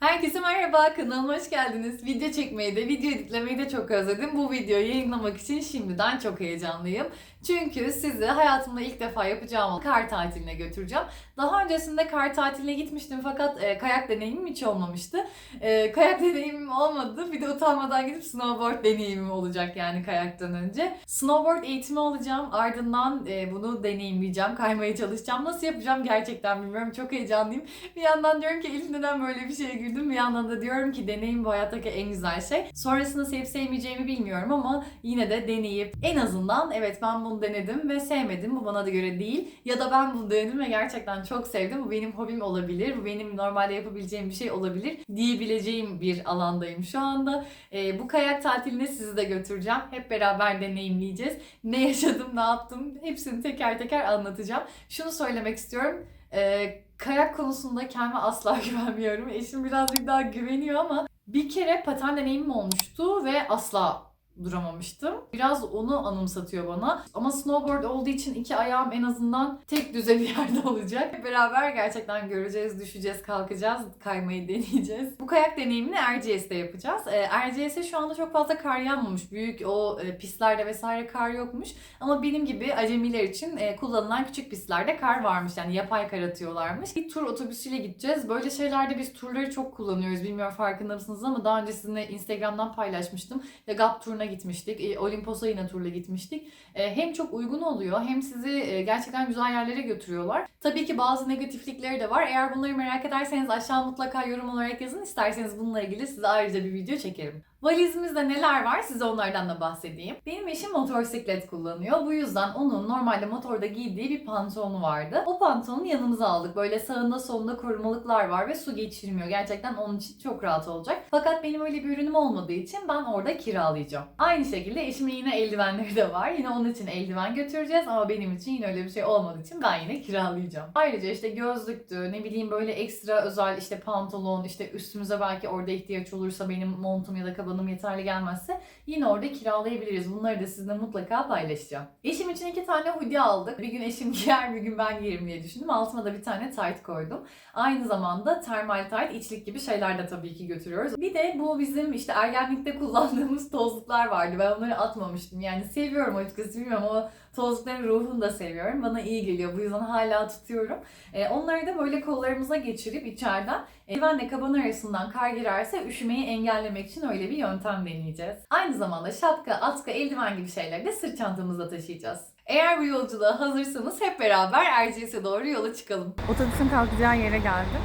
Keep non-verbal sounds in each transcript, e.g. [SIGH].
Herkese merhaba, kanalıma hoş geldiniz. Video çekmeyi de, video editlemeyi de çok özledim. Bu videoyu yayınlamak için şimdiden çok heyecanlıyım. Çünkü sizi hayatımda ilk defa yapacağım kar tatiline götüreceğim. Daha öncesinde kar tatiline gitmiştim fakat e, kayak deneyimim hiç olmamıştı. E, kayak [LAUGHS] deneyimim olmadı. Bir de utanmadan gidip snowboard deneyimim olacak yani kayaktan önce. Snowboard eğitimi alacağım. Ardından e, bunu deneyimleyeceğim. Kaymaya çalışacağım. Nasıl yapacağım gerçekten bilmiyorum. Çok heyecanlıyım. Bir yandan diyorum ki Elif neden böyle bir şeye girdim? Bir yandan da diyorum ki deneyim bu hayattaki en güzel şey. Sonrasında sevip sevmeyeceğimi bilmiyorum ama yine de deneyip en azından evet ben bunu denedim ve sevmedim. Bu bana da göre değil. Ya da ben bunu denedim ve gerçekten çok sevdim. Bu benim hobim olabilir. Bu benim normalde yapabileceğim bir şey olabilir diyebileceğim bir alandayım şu anda. Ee, bu kayak tatiline sizi de götüreceğim. Hep beraber deneyimleyeceğiz. Ne yaşadım, ne yaptım hepsini teker teker anlatacağım. Şunu söylemek istiyorum. Ee, kayak konusunda kendime asla [LAUGHS] güvenmiyorum. Eşim birazcık daha güveniyor ama bir kere paten deneyimim olmuştu ve asla duramamıştım. Biraz onu anımsatıyor bana. Ama snowboard olduğu için iki ayağım en azından tek düze bir [LAUGHS] yerde olacak. Beraber gerçekten göreceğiz, düşeceğiz, kalkacağız, kaymayı deneyeceğiz. Bu kayak deneyimini Erciyes'te yapacağız. Erciyes'e şu anda çok fazla kar yağmamış. Büyük o e, pistlerde vesaire kar yokmuş. Ama benim gibi acemiler için e, kullanılan küçük pistlerde kar varmış. Yani yapay kar atıyorlarmış. Bir tur otobüsüyle gideceğiz. Böyle şeylerde biz turları çok kullanıyoruz. Bilmiyorum farkında mısınız ama daha önce sizinle Instagram'dan paylaşmıştım. Ve GAP turuna gitmiştik. E, Olimpos'a yine turla gitmiştik. E, hem çok uygun oluyor hem sizi e, gerçekten güzel yerlere götürüyorlar. Tabii ki bazı negatiflikleri de var. Eğer bunları merak ederseniz aşağı mutlaka yorum olarak yazın. İsterseniz bununla ilgili size ayrıca bir video çekerim. Valizimizde neler var size onlardan da bahsedeyim. Benim eşim motosiklet kullanıyor. Bu yüzden onun normalde motorda giydiği bir pantolonu vardı. O pantolonu yanımıza aldık. Böyle sağında solunda korumalıklar var ve su geçirmiyor. Gerçekten onun için çok rahat olacak. Fakat benim öyle bir ürünüm olmadığı için ben orada kiralayacağım. Aynı şekilde eşimin yine eldivenleri de var. Yine onun için eldiven götüreceğiz ama benim için yine öyle bir şey olmadığı için ben yine kiralayacağım. Ayrıca işte gözlüktü, ne bileyim böyle ekstra özel işte pantolon, işte üstümüze belki orada ihtiyaç olursa benim montum ya da kabanım yeterli gelmezse yine orada kiralayabiliriz. Bunları da sizinle mutlaka paylaşacağım. Eşim için iki tane hoodie aldık. Bir gün eşim [LAUGHS] giyer, bir gün ben giyerim diye düşündüm. Altıma da bir tane tight koydum. Aynı zamanda termal tight, içlik gibi şeyler de tabii ki götürüyoruz. Bir de bu bizim işte ergenlikte kullandığımız [LAUGHS] tozluklar vardı. Ben onları atmamıştım. Yani seviyorum açıkçası bilmiyorum o tozlukların ruhunu da seviyorum. Bana iyi geliyor. Bu yüzden hala tutuyorum. Ee, onları da böyle kollarımıza geçirip içeriden eldivenle kaban arasından kar girerse üşümeyi engellemek için öyle bir yöntem deneyeceğiz. Aynı zamanda şapka, atkı, eldiven gibi şeyleri de sırt çantamızda taşıyacağız. Eğer bu yolculuğa hazırsanız hep beraber Erciyes'e doğru yola çıkalım. Otobüsün kalkacağı yere geldim.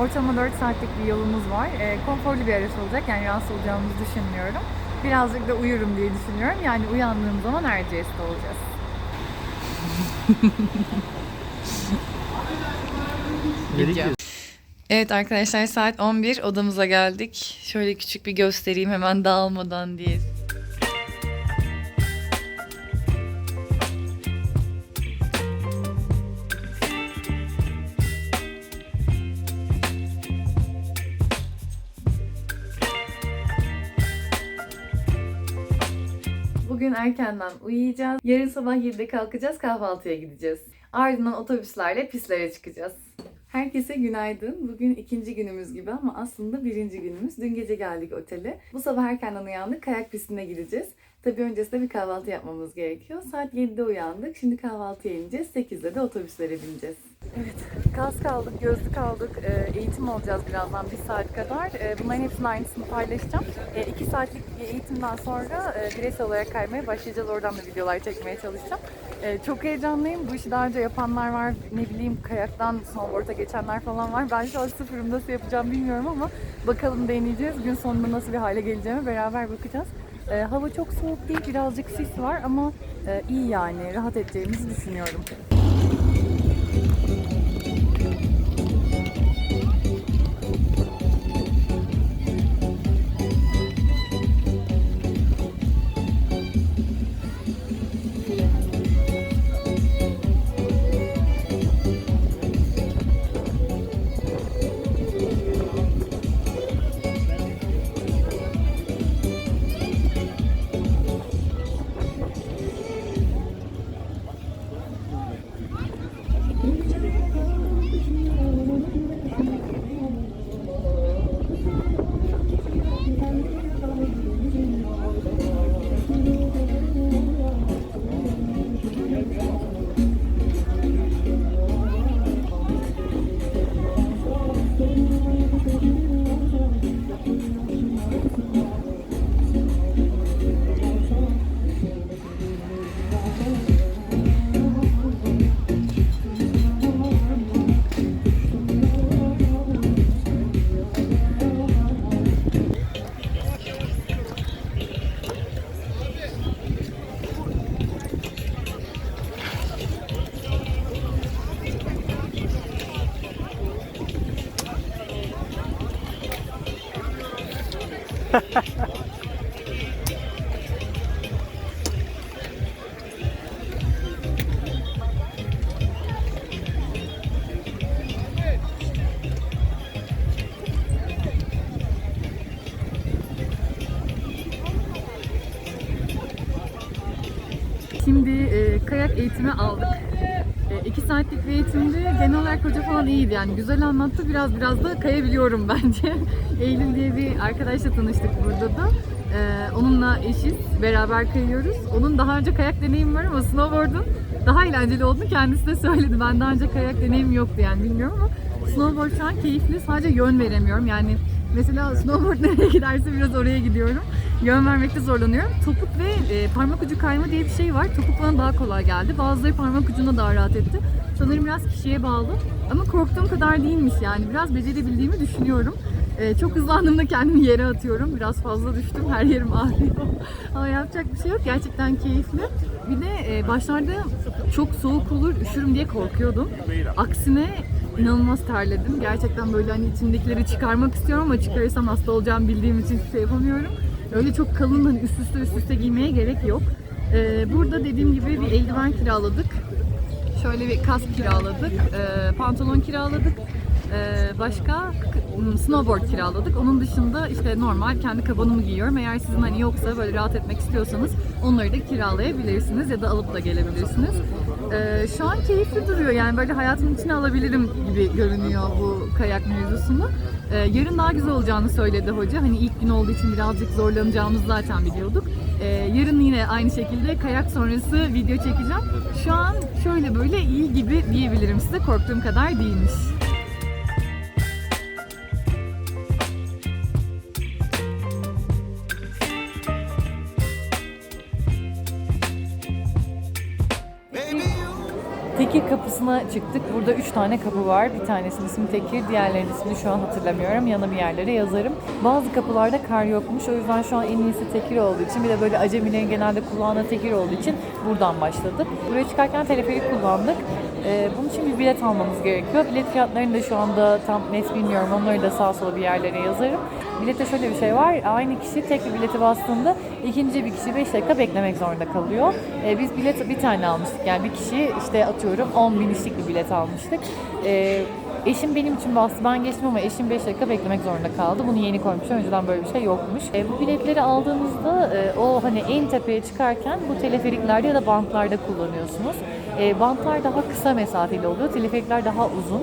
Ortalama 4 saatlik bir yolumuz var. E, konforlu bir araç olacak yani rahatsız olacağımızı düşünmüyorum. Birazcık da uyurum diye düşünüyorum. Yani uyandığım zaman Erciyes'te olacağız. [LAUGHS] Evet arkadaşlar saat 11 odamıza geldik. Şöyle küçük bir göstereyim hemen dağılmadan diye. Bugün erkenden uyuyacağız. Yarın sabah 7'de kalkacağız kahvaltıya gideceğiz. Ardından otobüslerle pistlere çıkacağız. Herkese günaydın. Bugün ikinci günümüz gibi ama aslında birinci günümüz. Dün gece geldik otele. Bu sabah erkenden uyandık. Kayak pistine gideceğiz. Tabii öncesinde bir kahvaltı yapmamız gerekiyor. Saat 7'de uyandık. Şimdi kahvaltıya ineceğiz. 8'de de otobüslere bineceğiz. Evet, gaz kaldık, gözlük aldık. Ee, eğitim alacağız birazdan bir saat kadar. Ee, bunların hepsinin aynısını paylaşacağım. 2 saatlik bir eğitimden sonra e, bireysel olarak kaymaya başlayacağız. Oradan da videolar çekmeye çalışacağım. Ee, çok heyecanlıyım. Bu işi daha önce yapanlar var. Ne bileyim kayaktan snowboard'a geçenler falan var. Ben şu an sıfırım nasıl yapacağım bilmiyorum ama bakalım deneyeceğiz. Gün sonunda nasıl bir hale geleceğime beraber bakacağız. Ee, hava çok soğuk değil, birazcık sis var ama e, iyi yani. Rahat edeceğimizi düşünüyorum. Şimdi e, kayak eğitimi aldık. İki saatlik bir eğitimde genel olarak hoca falan iyiydi yani güzel anlattı. Biraz biraz da kayabiliyorum [LAUGHS] bence. Eylül diye bir arkadaşla tanıştık burada da. E, onunla eşiz, beraber kayıyoruz. Onun daha önce kayak deneyimi var ama snowboard'un daha eğlenceli olduğunu kendisi de söyledi. Ben daha önce kayak deneyimi yoktu yani bilmiyorum ama snowboard şu an keyifli. Sadece yön veremiyorum yani Mesela snowboard [LAUGHS] nereye giderse biraz oraya gidiyorum. Yön vermekte zorlanıyorum. Topuk ve e, parmak ucu kayma diye bir şey var. Topuk bana daha kolay geldi. Bazıları parmak ucunda daha rahat etti. Sanırım biraz kişiye bağlı. Ama korktuğum kadar değilmiş yani. Biraz becerebildiğimi düşünüyorum. E, çok hızlandığımda kendimi yere atıyorum. Biraz fazla düştüm. Her yerim ağrıyor. [LAUGHS] Ama yapacak bir şey yok. Gerçekten keyifli. Bir de e, başlarda çok soğuk olur, üşürüm diye korkuyordum. Aksine inanılmaz terledim. Gerçekten böyle hani içimdekileri çıkarmak istiyorum ama çıkarırsam hasta olacağımı bildiğim için hiçbir şey yapamıyorum. Öyle çok kalın hani üst üste üst üste giymeye gerek yok. Ee, burada dediğim gibi bir eldiven kiraladık. Şöyle bir kask kiraladık. ee, pantolon kiraladık. Ee, başka k- snowboard kiraladık. Onun dışında işte normal kendi kabanımı giyiyorum. Eğer sizin hani yoksa böyle rahat etmek istiyorsanız onları da kiralayabilirsiniz ya da alıp da gelebilirsiniz. Ee, şu an keyifli duruyor yani böyle hayatımın içine alabilirim gibi görünüyor bu kayak mevzusunu. Ee, yarın daha güzel olacağını söyledi hoca. Hani ilk gün olduğu için birazcık zorlanacağımızı zaten biliyorduk. Yarın yine aynı şekilde kayak sonrası video çekeceğim. Şu an şöyle böyle iyi gibi diyebilirim size. Korktuğum kadar değilmiş. Tekir kapısına çıktık. Burada üç tane kapı var. Bir tanesinin ismi Tekir, diğerlerinin ismini şu an hatırlamıyorum. Yana bir yerlere yazarım. Bazı kapılarda kar yokmuş. O yüzden şu an en iyisi Tekir olduğu için bir de böyle acemilerin genelde kulağına Tekir olduğu için buradan başladık. Buraya çıkarken teleferik kullandık. Ee, bunun için bir bilet almamız gerekiyor. Bilet fiyatlarını da şu anda tam net bilmiyorum. Onları da sağa sola bir yerlere yazarım. Bilette şöyle bir şey var. Aynı kişi tek bir bileti bastığında ikinci bir kişi 5 dakika beklemek zorunda kalıyor. Ee, biz bilet bir tane almıştık. Yani bir kişi işte atıyorum 10 binişlik bir bilet almıştık. Ee, Eşim benim için bastı. Ben geçtim ama eşim 5 dakika beklemek zorunda kaldı. Bunu yeni koymuşlar. Önceden böyle bir şey yokmuş. E, bu biletleri aldığınızda e, o hani en tepeye çıkarken bu teleferiklerde ya da bantlarda kullanıyorsunuz. E, bantlar daha kısa mesafeli oluyor. Teleferikler daha uzun.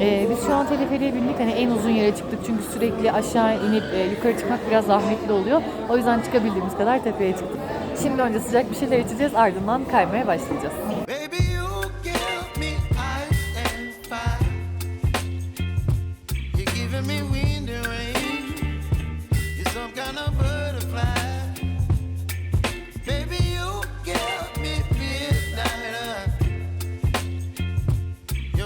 E, biz şu an teleferiğe bindik. Hani en uzun yere çıktık. Çünkü sürekli aşağı inip e, yukarı çıkmak biraz zahmetli oluyor. O yüzden çıkabildiğimiz kadar tepeye çıktık. Şimdi önce sıcak bir şeyler içeceğiz. Ardından kaymaya başlayacağız. Baby,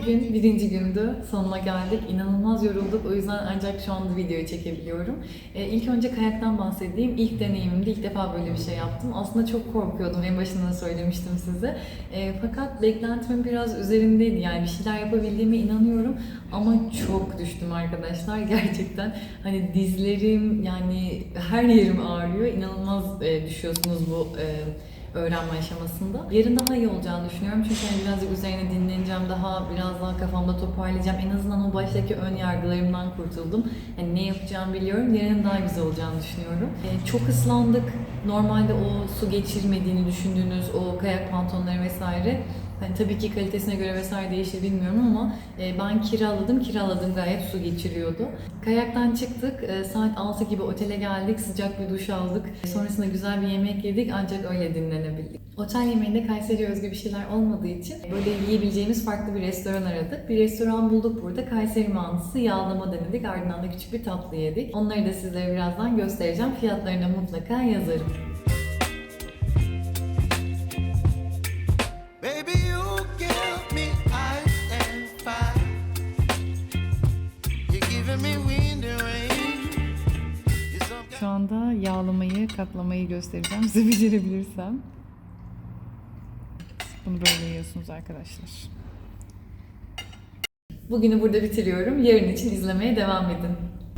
Bugün birinci gündü. Sonuna geldik. İnanılmaz yorulduk. O yüzden ancak şu anda videoyu çekebiliyorum. Ee, ilk önce kayaktan bahsedeyim. İlk deneyimimde ilk defa böyle bir şey yaptım. Aslında çok korkuyordum. En başında da söylemiştim size. Ee, fakat beklentimin biraz üzerindeydi. Yani bir şeyler yapabildiğime inanıyorum. Ama çok düştüm arkadaşlar. [LAUGHS] Gerçekten hani dizlerim yani her yerim ağrıyor. İnanılmaz e, düşüyorsunuz bu e, öğrenme aşamasında. Yarın daha iyi olacağını düşünüyorum. Çünkü hani birazcık üzerine dinleneceğim. Daha biraz daha kafamda toparlayacağım. En azından o baştaki ön yargılarımdan kurtuldum. Hani ne yapacağımı biliyorum. Yarın daha güzel olacağını düşünüyorum. Ee, çok ıslandık. Normalde o su geçirmediğini düşündüğünüz o kayak pantolonları vesaire Hani tabii ki kalitesine göre vesaire değişir bilmiyorum ama e, ben kiraladım. Kiraladığım gayet su geçiriyordu. Kayaktan çıktık. E, saat 6 gibi otele geldik. Sıcak bir duş aldık. Sonrasında güzel bir yemek yedik ancak öyle dinlenebildik. Otel yemeğinde Kayseri özgü bir şeyler olmadığı için böyle yiyebileceğimiz farklı bir restoran aradık. Bir restoran bulduk burada. Kayseri mantısı, yağlama denedik. Ardından da küçük bir tatlı yedik. Onları da sizlere birazdan göstereceğim. Fiyatlarını mutlaka yazarım. Şu anda yağlamayı, kaplamayı göstereceğim size [LAUGHS] becerebilirsem. Bunu böyle yiyorsunuz arkadaşlar. Bugünü burada bitiriyorum. Yarın için izlemeye devam edin.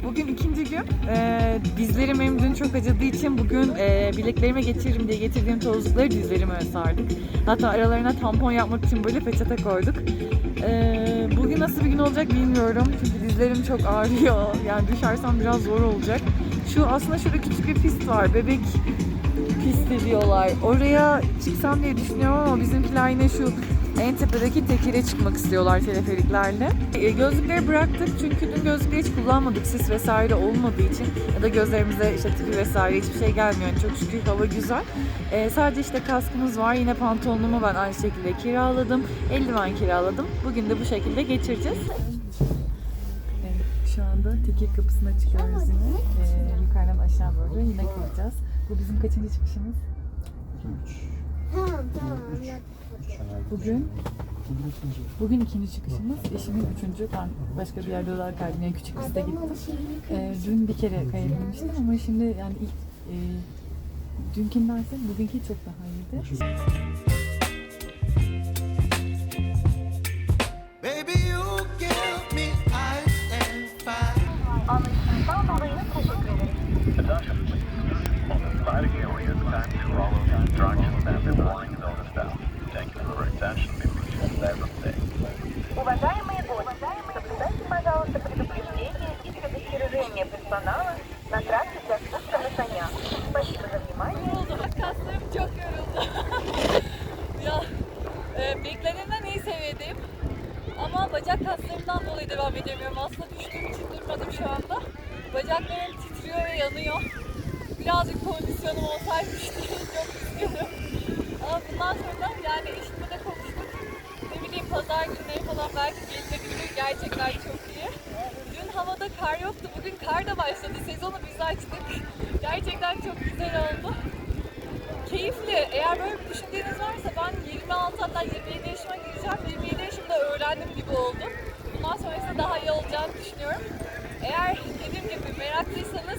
Bugün ikinci gün. Ee, dizlerim benim dün çok acıdığı için bugün e, bileklerime geçiririm diye getirdiğim tozlukları dizlerime sardık. Hatta aralarına tampon yapmak için böyle peçete koyduk. Ee, bugün nasıl bir gün olacak bilmiyorum. Çünkü dizlerim çok ağrıyor. Yani düşersem biraz zor olacak. Şu aslında şurada küçük bir pist var. Bebek pisti diyorlar. Oraya çıksam diye düşünüyorum ama bizimkiler yine şu en tepedeki tekire çıkmak istiyorlar teleferiklerle. E, gözlükleri bıraktık çünkü dün gözlükleri hiç kullanmadık sis vesaire olmadığı için ya da gözlerimize işte tipi vesaire hiçbir şey gelmiyor. Yani çok şükür hava güzel. E, sadece işte kaskımız var. Yine pantolonumu ben aynı şekilde kiraladım. Eldiven kiraladım. Bugün de bu şekilde geçireceğiz. Evet, şu anda tekir kapısına çıkıyoruz yine. E, yukarıdan aşağı doğru yine kıracağız. Bu bizim kaçıncı çıkışımız? Tamam tamam anladım. Bugün Bugün ikinci çıkışımız, eşimin üçüncü. Ben başka bir yerde olarak. Yani küçük piste gittim. Ee, dün bir kere kayabilmiştim ama şimdi yani ilk e, dünkindense bugünkü çok daha iyiydi. Уважаемые гости, соблюдайте, пожалуйста, предупреждения и предостережения персонала на трассе для спуска на санях. Спасибо за внимание. Kaslarım çok yoruldu. [LAUGHS] ya e, beklenenden iyi seviyedeyim. Ama bacak kaslarımdan dolayı devam edemiyorum. Aslında düştüğüm için durmadım şu anda. Bacaklarım titriyor ve yanıyor. Birazcık kondisyonum olsaymış [LAUGHS] çok üzgünüm. Ama bundan sonra yani eşimle de konuştuk. Ne bileyim pazar günleri falan belki gelinebilir. Gerçekten çok iyi. Dün havada kar yoktu. Bugün kar da başladı. Sezonu biz açtık. Gerçekten çok güzel oldu keyifli. Eğer böyle bir düşünceniz varsa ben 26 hatta 27 yaşıma gireceğim. 27 yaşımda öğrendim gibi oldu. Bundan sonrasında daha iyi olacağını düşünüyorum. Eğer dediğim gibi meraklıysanız